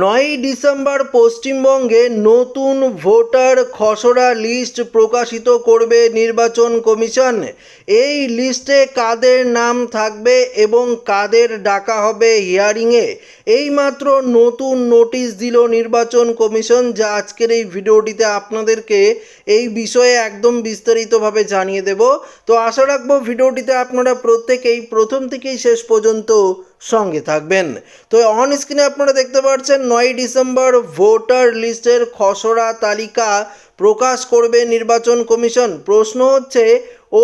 নয়ই ডিসেম্বর পশ্চিমবঙ্গে নতুন ভোটার খসড়া লিস্ট প্রকাশিত করবে নির্বাচন কমিশন। এই লিস্টে কাদের নাম থাকবে এবং কাদের ডাকা হবে হিয়ারিংয়ে। এইমাত্র নতুন নোটিশ দিল নির্বাচন কমিশন, যা আজকের এই ভিডিওটিতে আপনাদেরকে এই বিষয়ে একদম বিস্তারিতভাবে জানিয়ে দেব। তো আশা রাখব ভিডিওটিতে আপনারা প্রত্যেকেই প্রথম থেকেই শেষ পর্যন্ত সঙ্গে থাকবেন। তো অন স্ক্রিনে আপনারা দেখতে পাচ্ছেন নয় ডিসেম্বর ভোটার লিস্টের খসড়া তালিকা প্রকাশ করবে নির্বাচন কমিশন। প্রশ্ন হচ্ছে,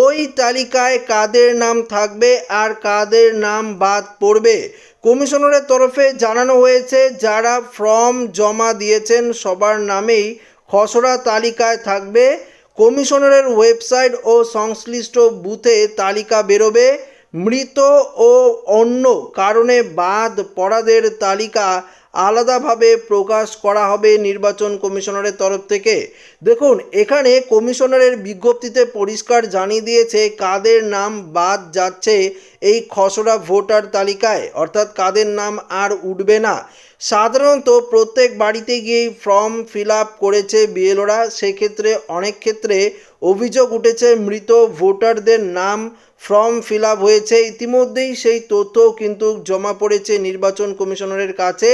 ওই তালিকায় কাদের নাম থাকবে আর কাদের নাম বাদ পড়বে? কমিশনারের তরফে জানানো হয়েছে, যারা ফর্ম জমা দিয়েছেন সবার নামেই খসড়া তালিকায় থাকবে। কমিশনারের ওয়েবসাইট ও সংশ্লিষ্ট বুথে তালিকা বেরোবে। মৃত ও অন্য কারণে বাদ পড়াদের তালিকা আলাদাভাবে প্রকাশ করা হবে নির্বাচন কমিশনারের তরফ থেকে। দেখুন, এখানে কমিশনারের বিজ্ঞপ্তিতে পরিষ্কার জানিয়ে দিয়েছে কাদের নাম বাদ যাচ্ছে এই খসড়া ভোটার তালিকায়। অর্থাৎ কাদের নাম আর উঠবে না। সাধারণত প্রত্যেক বাড়িতে গিয়েই ফর্ম ফিল আপ করেছে বিএলওরা। সেক্ষেত্রে অনেক ক্ষেত্রে অভিযোগ উঠেছে মৃত ভোটারদের নাম ফর্ম ফিল আপ হয়েছে। ইতিমধ্যেই সেই তথ্য কিন্তু জমা পড়েছে নির্বাচন কমিশনারের কাছে।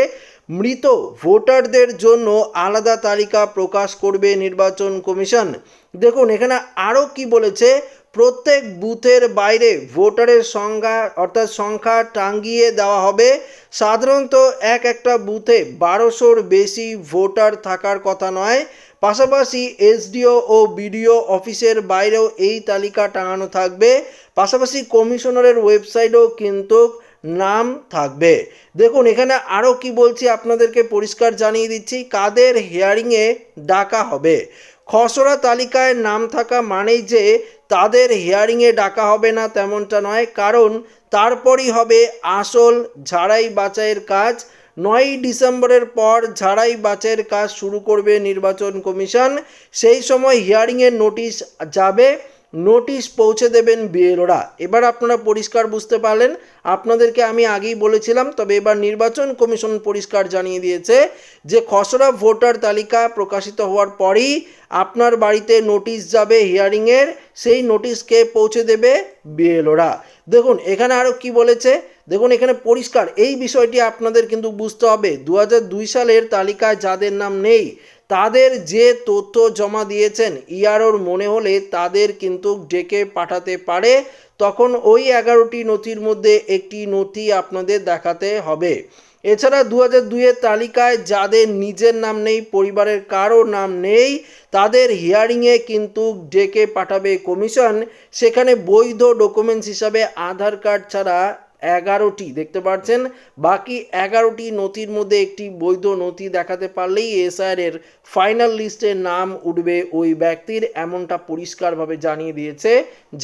মৃত ভোটারদের জন্য আলাদা তালিকা প্রকাশ করবে নির্বাচন কমিশন। দেখুন, এখানে আরও কি বলেছে? প্রত্যেক বুথের বাইরে ভোটারের সংখ্যা অর্থাৎ সংখ্যা টাঙ্গিয়ে দেওয়া হবে। সাধারণত এক একটা বুথে বারোশোর বেশি ভোটার থাকার কথা নয়। পাশাপাশি এসডিও ও বিডিও অফিসের বাইরেও এই তালিকা টাঙানো থাকবে। পাশাপাশি কমিশনারের ওয়েবসাইটেও কিন্তু নাম থাকবে। দেখুন, এখানে আরও কি বলছি আপনাদেরকে পরিষ্কার জানিয়ে দিচ্ছি, কাদের হিয়ারিংয়ে ডাকা হবে। খসড়া তালিকায় নাম থাকা মানেই যে তাদের হিয়ারিংয়ে ডাকা হবে না তেমনটা নয়, কারণ তারপরই হবে আসল ঝাড়াই বাছাইয়ের কাজ। নয়ই ডিসেম্বরের পর ঝাড়াই বাছাইয়ের কাজ শুরু করবে নির্বাচন কমিশন। সেই সময় হিয়ারিংয়ের নোটিশ যাবে। নোটিশ পৌঁছে দেবেন বিএলওরা এবার আপনারা পরিষ্কার বুঝতে পারলেন। আপনাদেরকে আমি আগেই বলেছিলাম, তবে এবার নির্বাচন কমিশন পরিষ্কার জানিয়ে দিয়েছে যে খসড়া ভোটার তালিকা প্রকাশিত হওয়ার পরই আপনার বাড়িতে নোটিশ যাবে হিয়ারিংয়ের সেই নোটিশকে পৌঁছে দেবে বিএলওরা দেখুন, এখানে আরও কি বলেছে? দেখুন, এখানে পরিষ্কার। এই বিষয়টি আপনাদের কিন্তু বুঝতে হবে। দু হাজার দুই সালের তালিকায় যাদের নাম নেই তাদের যে তথ্য জমা দিয়েছেন ইআরওর মনে হলে তাদের কিন্তু ডেকে পাঠাতে পারে। তখন ওই এগারোটি নথির মধ্যে একটি নথি আপনাদের দেখাতে হবে। এছাড়া দু হাজার দুইয়ের তালিকায় যাদের নিজের নাম নেই, পরিবারের কারও নাম নেই, তাদের হিয়ারিংয়ে কিন্তু ডেকে পাঠাবে কমিশন। সেখানে বৈধ ডকুমেন্টস হিসাবে আধার কার্ড ছাড়া এগারোটি, দেখতে পাচ্ছেন বাকি এগারোটি নথির মধ্যে একটি বৈধ নথি দেখাতে পারলেই এসআর এর ফাইনাল লিস্টে নাম উঠবে ওই ব্যক্তির, এমনটা পরিষ্কারভাবে জানিয়ে দিয়েছে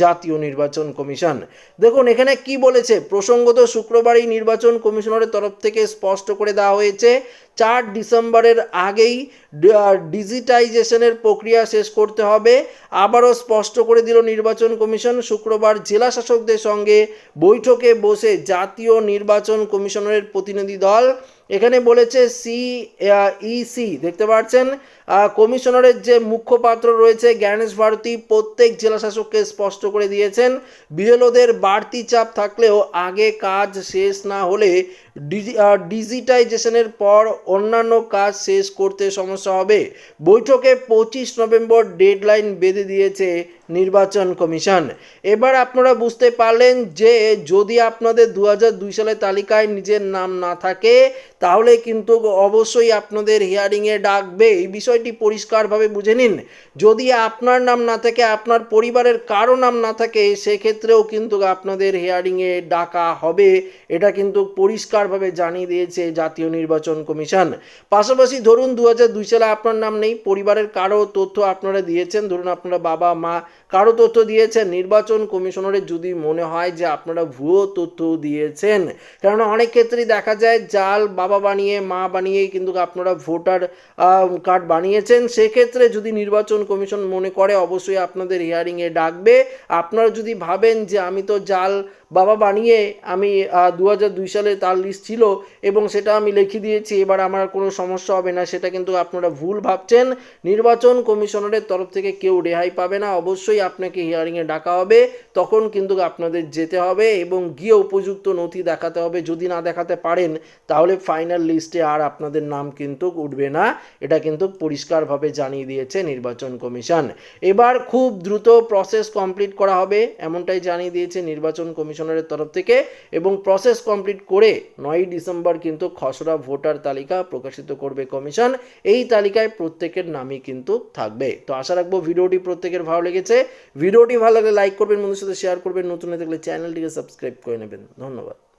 জাতীয় নির্বাচন কমিশন। দেখুন, এখানে কি বলেছে? প্রসঙ্গত শুক্রবারই নির্বাচন কমিশনারের তরফ থেকে স্পষ্ট করে দেওয়া হয়েছে চার ডিসেম্বরের আগেই ডিজিটাইজেশনের প্রক্রিয়া শেষ করতে হবে। আবারও স্পষ্ট করে দিল নির্বাচন কমিশন, শুক্রবার জেলা শাসকদের সঙ্গে বৈঠকে বসে জাতীয় নির্বাচন কমিশনের প্রতিনিধি দল। এখানে বলেছে সি ইসি দেখতে পাচ্ছেন? কমিশনারের যে মুখ্যপাত্র রয়েছে জ্ঞানেশ ভারতী, প্রত্যেক জেলা শাসককে স্পষ্ট করে দিয়েছেন, বিএলওদের বাড়তি চাপ থাকলেও আগে কাজ শেষ না হলে ডিজিটাইজেশনের পর অন্যান্য কাজ শেষ করতে সমস্যা হবে। বৈঠকে পঁচিশ নভেম্বর ডেডলাইন বেঁধে দিয়েছে নির্বাচন কমিশন। এবার আপনারা বুঝতে পারলেন যে যদি আপনাদের দু সালের তালিকায় নিজের নাম না থাকে তাহলে কিন্তু অবশ্যই আপনাদের হিয়ারিংয়ে ডাকবে। এই বিষয়টি পরিষ্কারভাবে বুঝে নিন। যদি আপনার নাম না থাকে, আপনার পরিবারের কারও নাম না থাকে, সেক্ষেত্রেও কিন্তু আপনাদের হিয়ারিংয়ে ডাকা হবে। এটা কিন্তু পরিষ্কারভাবে জানিয়ে দিয়েছে জাতীয় নির্বাচন কমিশন। পাশাপাশি ধরুন দু হাজার দুই সালে আপনার নাম নেই, পরিবারের কারও তথ্য আপনারা দিয়েছেন। ধরুন আপনারা বাবা, মা কারও তথ্য দিয়েছেন। নির্বাচন কমিশনারের যদি মনে হয় যে আপনারা ভুয়ো তথ্য দিয়েছেন। কেননা অনেক ক্ষেত্রেই দেখা যায়, জাল বাবা বানিয়ে, মা বানিয়েই কিন্তু আপনারা ভোটার কার্ড বানিয়েছেন। সেক্ষেত্রে যদি নির্বাচন কমিশন মনে করে, অবশ্যই আপনাদের হিয়ারিংয়ে ডাকবে। আপনারা যদি ভাবেন যে আমি তো জাল বাবা বানিয়ে আমি দু দুই সালে তার লিস্ট ছিল এবং সেটা আমি লিখে দিয়েছি। এবার আমার কোনো সমস্যা হবে না, সেটা কিন্তু আপনারা ভুল ভাবছেন। নির্বাচন কমিশনারের তরফ থেকে কেউ রেহাই পাবে না, অবশ্যই আপনাকে হিয়ারিংয়ে ডাকা হবে। তখন কিন্তু আপনাদের যেতে হবে এবং গিয়ে উপযুক্ত নথি দেখাতে হবে। যদি না দেখাতে পারেন, তাহলে ফাইনাল লিস্টে আর আপনাদের নাম কিন্তু উঠবে না। এটা কিন্তু পরিষ্কারভাবে জানিয়ে দিয়েছে নির্বাচন কমিশন। এবার খুব দ্রুত প্রসেস কমপ্লিট করা হবে, এমনটাই জানিয়ে দিয়েছে নির্বাচন কমিশনারের তরফ থেকে এবং প্রসেস কমপ্লিট করে নয়ই ডিসেম্বর কিন্তু খসড়া ভোটার তালিকা প্রকাশিত করবে কমিশন। এই তালিকায় প্রত্যেকের নামই কিন্তু থাকবে। তো আশা রাখব ভিডিওটি প্রত্যেকের ভালো লেগেছে। ভিডিওটি ভালো লাগলে লাইক করবেন বন্ধুর সাথে শেয়ার করবেন। নতুন হয়ে থাকলে চ্যানেলটিকে সাবস্ক্রাইব করে নেবেন। ধন্যবাদ।